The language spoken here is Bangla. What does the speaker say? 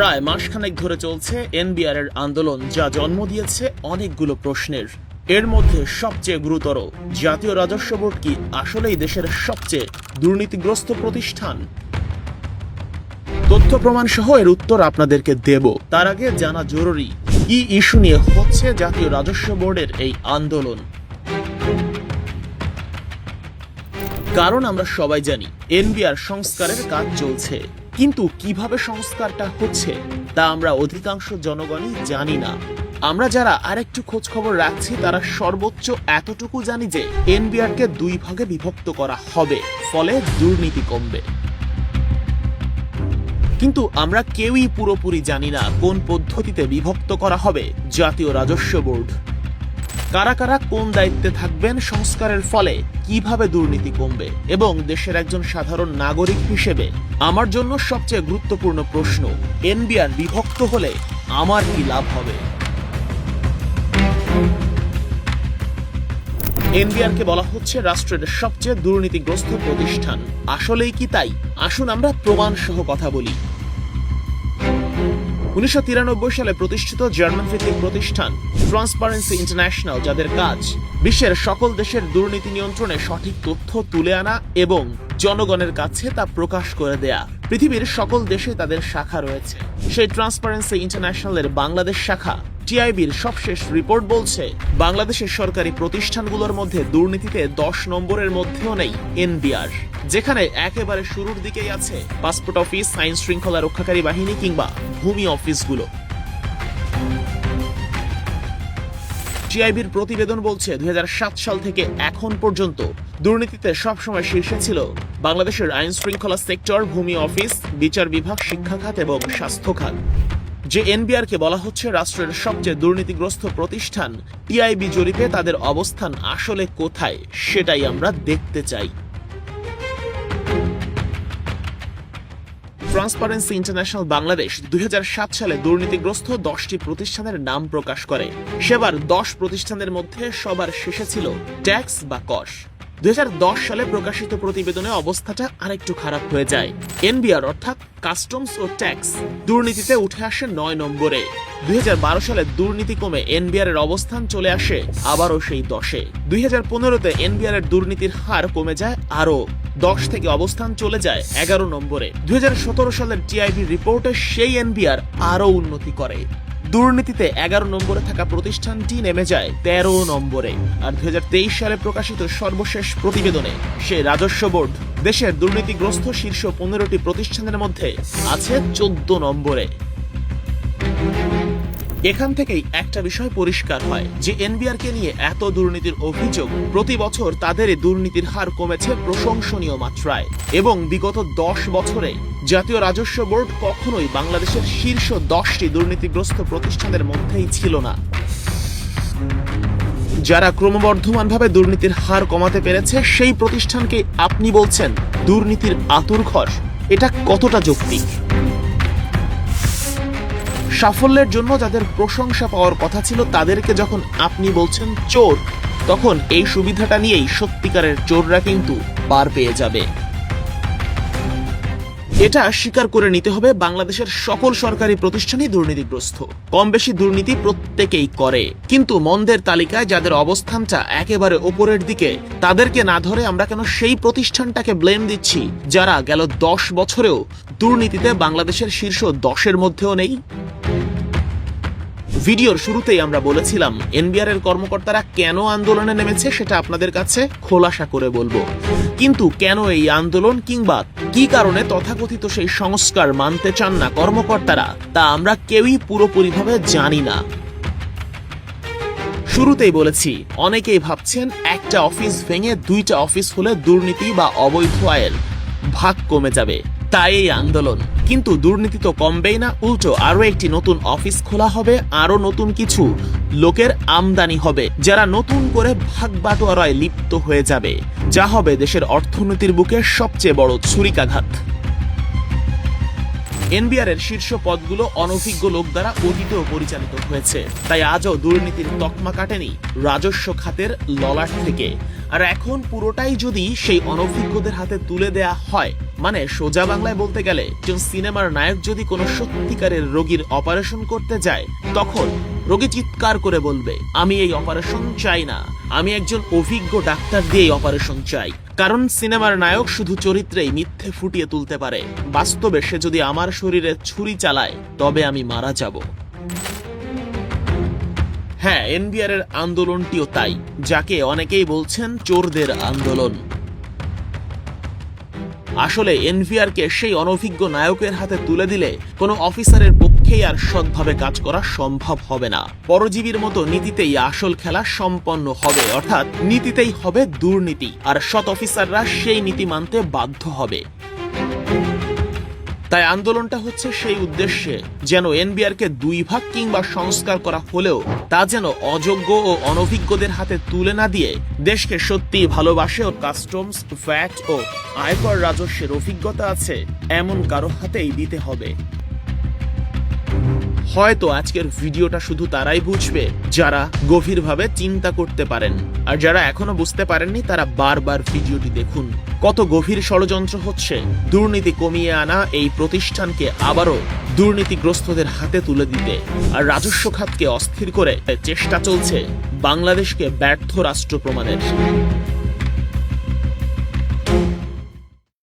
প্রায় মাসখানেক ধরে চলছে এনবিআর এর আন্দোলন, যা জন্ম দিয়েছে অনেকগুলো প্রশ্নের। এর মধ্যে সবচেয়ে গুরুতর, জাতীয় রাজস্ব বোর্ড কি আসলেই দেশের সবচেয়ে দুর্নীতিগ্রস্ত প্রতিষ্ঠান? তথ্য প্রমাণ সহ এর উত্তর আপনাদেরকে দেব। তার আগে জানা জরুরি, কি ইস্যু নিয়ে হচ্ছে জাতীয় রাজস্ব বোর্ডের এই আন্দোলন? কারণ আমরা সবাই জানি, এনবিআর সংস্কারের কাজ চলছে। কিন্তু কীভাবে সংস্কারটা হচ্ছে, তা আমরা অধিকাংশ জনগণই জানি না। আমরা যারা আরেকটু খোঁজ খবর রাখছি, তারা সর্বোচ্চ এতটুকু জানি যে এনবিআর কে দুই ভাগে বিভক্ত করা হবে, ফলে দুর্নীতি কমবে। কিন্তু আমরা কেউই পুরোপুরি জানি না কোন পদ্ধতিতে বিভক্ত করা হবে জাতীয় রাজস্ব বোর্ড। কারা কারা কোন দায়িত্বে থাকবেন সংস্কারের ফলে কীভাবে দুর্নীতি কমবে এবং দেশের একজন সাধারণ নাগরিক হিসেবে আমার জন্য সবচেয়ে গুরুত্বপূর্ণ প্রশ্ন, এনবিআর বিভক্ত হলে আমার কি লাভ হবে? এনবিআর কে বলা হচ্ছে রাষ্ট্রের সবচেয়ে দুর্নীতিগ্রস্ত প্রতিষ্ঠান। আসলেই কি তাই? আসুন আমরা প্রমাণ সহ কথা বলি। উনিশশো তিরানব্বই সালে প্রতিষ্ঠিত জার্মান ভিত্তিক প্রতিষ্ঠান ট্রান্সপারেন্সি ইন্টারন্যাশনাল যাদের কাজ বিশ্বের সকল দেশের দুর্নীতি নিয়ন্ত্রণে সঠিক তথ্য তুলে আনা এবং জনগণের কাছে তা প্রকাশ করে দেয়া। পৃথিবীর সকল দেশে তাদের শাখা রয়েছে। সেই ট্রান্সপারেন্সি ইন্টারন্যাশনালের বাংলাদেশ শাখা টিআইবির সবশেষ রিপোর্ট বলছে, বাংলাদেশের সরকারি প্রতিষ্ঠানগুলোর মধ্যে দুর্নীতিতে দশ নম্বরের মধ্যেও নেই এনবিআর যেখানে একেবারে শুরুর দিকেই আছে পাসপোর্ট অফিস, আইন শৃঙ্খলা রক্ষাকারী বাহিনী কিংবা ভূমি অফিসগুলো। টিআইবির প্রতিবেদন বলছে, দুই হাজার সাত সাল থেকে এখন পর্যন্ত দুর্নীতিতে সবসময় শীর্ষে ছিল বাংলাদেশের আইন শৃঙ্খলা সেক্টর, ভূমি অফিস, বিচার বিভাগ শিক্ষা খাত এবং স্বাস্থ্য খাত যে এনবিআর কে বলা হচ্ছে রাষ্ট্রের সবচেয়ে দুর্নীতিগ্রস্ত প্রতিষ্ঠান, টিআইবি জরিপে তাদের অবস্থান আসলে কোথায়, সেটাই আমরা দেখতে চাই। ট্রান্সপারেন্সি ইন্টারন্যাশনাল বাংলাদেশ দুই হাজার সাত সালে দুর্নীতিগ্রস্ত দশটি প্রতিষ্ঠানের নাম প্রকাশ করে। সেবার দশ প্রতিষ্ঠানের মধ্যে সবার শেষে ছিল ট্যাক্স বা কস। দুই সালে প্রকাশিত প্রতিবেদনে অবস্থাটা আরেকটু খারাপ হয়ে যায়। এনবিআর অর্থাৎ কাস্টমস ও ট্যাক্স দুর্নীতিতে উঠে আসে নয় নম্বরে। দুই সালে দুর্নীতি কমে এনবিআর এর অবস্থান চলে আসে আবারও সেই দশে। দুই হাজার পনেরোতে এনবিআর এর দুর্নীতির হার কমে যায় আরও। দশ থেকে অবস্থান চলে যায় এগারো নম্বরে। দুই হাজার সতেরো সালের টিআইবি রিপোর্টে সেই এনবিআর আরও উন্নতি করে। দুর্নীতিতে এগারো নম্বরে থাকা প্রতিষ্ঠানটি নেমে যায় তেরো নম্বরে। আর দুই হাজার তেইশ সালে প্রকাশিত সর্বশেষ প্রতিবেদনে সে রাজস্ব বোর্ড দেশের দুর্নীতিগ্রস্ত শীর্ষ পনেরোটি প্রতিষ্ঠানের মধ্যে আছে চোদ্দ নম্বরে। এখান থেকেই একটা বিষয় পরিষ্কার হয় যে এনবিআর কে নিয়ে এত দুর্নীতির অভিযোগ, প্রতি বছর তাদের দুর্নীতির হার কমেছে প্রশংসনীয় মাত্রায়। এবং বিগত দশ বছরে জাতীয় রাজস্ব বোর্ড কখনোই বাংলাদেশের শীর্ষ দশটি দুর্নীতিগ্রস্ত প্রতিষ্ঠানের মধ্যেই ছিল না। যারা ক্রমবর্ধমানভাবে দুর্নীতির হার কমাতে পেরেছে, সেই প্রতিষ্ঠানকে আপনি বলছেন দুর্নীতির আতুর ঘর। এটা কতটা যৌক্তিক? সাফল্যের জন্য যাদের প্রশংসা পাওয়ার কথা ছিল, তাদেরকে যখন আপনি বলছেন চোর, তখন এই সুবিধাটা নিয়েই সত্যিকারের চোররা কিন্তু পার পেয়ে যাবে। এটা স্বীকার করে নিতে হবে বাংলাদেশের সকল সরকারি প্রতিষ্ঠানই দুর্নীতিগ্রস্ত। কম বেশি দুর্নীতি প্রত্যেকেই করে। কিন্তু মন্দের তালিকায় যাদের অবস্থানটা একেবারে ওপরের দিকে, তাদেরকে না ধরে আমরা কেন সেই প্রতিষ্ঠানটাকে ব্লেম দিচ্ছি, যারা গেল দশ বছরেও দুর্নীতিতে বাংলাদেশের শীর্ষ দশের মধ্যেও নেই? ভিডিওর শুরুতেই আমরা বলেছিলাম, এনবিআর এর কর্মকর্তারা কেন আন্দোলনে নেমেছে সেটা আপনাদের কাছে খোলাসা করে বলব। কিন্তু কেন এই আন্দোলন কিংবা কি কারণে তথাকথিত সেই সংস্কার মানতে চান না কর্মকর্তারা, তা আমরা কেউই পুরোপুরিভাবে জানি না। শুরুতেই বলেছি, অনেকেই ভাবছেন একটা অফিস ভেঙে দুইটা অফিস হলে দুর্নীতি বা অবৈধ আয়ের ভাগ কমে যাবে। তাই এই আন্দোলন। কিন্তু দুর্নীতি তো কমবেই না, উল্টো আরও একটি নতুন অফিস খোলা হবে, আরও নতুন কিছু লোকের আমদানি হবে, যারা নতুন করে ভাগ বাটোয়ারায় লিপ্ত হয়ে যাবে। যা হবে দেশের অর্থনীতির বুকে সবচেয়ে বড় ছুরিকাঘাত। এনবিআর এর শীর্ষ পদগুলো অনভিজ্ঞ লোক দ্বারা অতীতেও পরিচালিত হয়েছে। তাই আজও দুর্নীতির তকমা কাটেনি রাজস্ব খাতের ললাট থেকে। আর এখন পুরোটাই যদি সেই অনভিজ্ঞদের হাতে তুলে দেয়া হয় মানে সোজা বাংলায় বলতে গেলে, একজন সিনেমার নায়ক যদি কোনো সত্যিকারের রোগীর অপারেশন করতে যায়, তখন রোগী চিৎকার করে বলবে, আমি এই অপারেশন চাই না। আমি একজন অভিজ্ঞ ডাক্তার দিয়ে অপারেশন চাই। কারণ সিনেমার নায়ক শুধু চরিত্রেই মিথ্যে ফুটিয়ে তুলতে পারে। বাস্তবে সে যদি আমার শরীরে ছুরি চালায়, তবে আমি মারা যাব। হ্যাঁ এনবিআর এর আন্দোলনটিও তাই, যাকে অনেকেই বলছেন চোরদের আন্দোলন। আসলে এনভিআর কে সেই অনভিজ্ঞ নায়কের হাতে তুলে দিলে কোনো অফিসারের পক্ষেই আর সৎভাবে কাজ করা সম্ভব হবে না। পরজীবীর মতো নীতিতেই আসল খেলা সম্পন্ন হবে, অর্থাৎ নীতিতেই হবে দুর্নীতি, আর সৎ অফিসাররা সেই নীতি মানতে বাধ্য হবে। তাই আন্দোলনটা হচ্ছে সেই উদ্দেশ্যে, যেন এনবিআর কে দুই ভাগ কিংবা সংস্কার করা হলেও তা যেন অযোগ্য ও অনভিজ্ঞদের হাতে তুলে না দিয়ে দেশকে সত্যি ভালোবাসে ও কাস্টমস ভ্যাট ও আয়কর রাজস্বের অভিজ্ঞতা আছে এমন কারও হাতেই দিতে হবে। হয়তো আজকের ভিডিওটা শুধু তারাই বুঝবে, যারা গভীরভাবে চিন্তা করতে পারেন। আর যারা এখনও বুঝতে পারেননি, তারা বারবার ভিডিওটি দেখুন। কত গভীর ষড়যন্ত্র হচ্ছে। দুর্নীতি কমিয়ে আনা এই প্রতিষ্ঠানকে আবারও দুর্নীতিগ্রস্তদের হাতে তুলে দিতে। আর রাজস্ব খাতকে অস্থির করে চেষ্টা চলছে বাংলাদেশকে ব্যর্থ রাষ্ট্র প্রমাণের।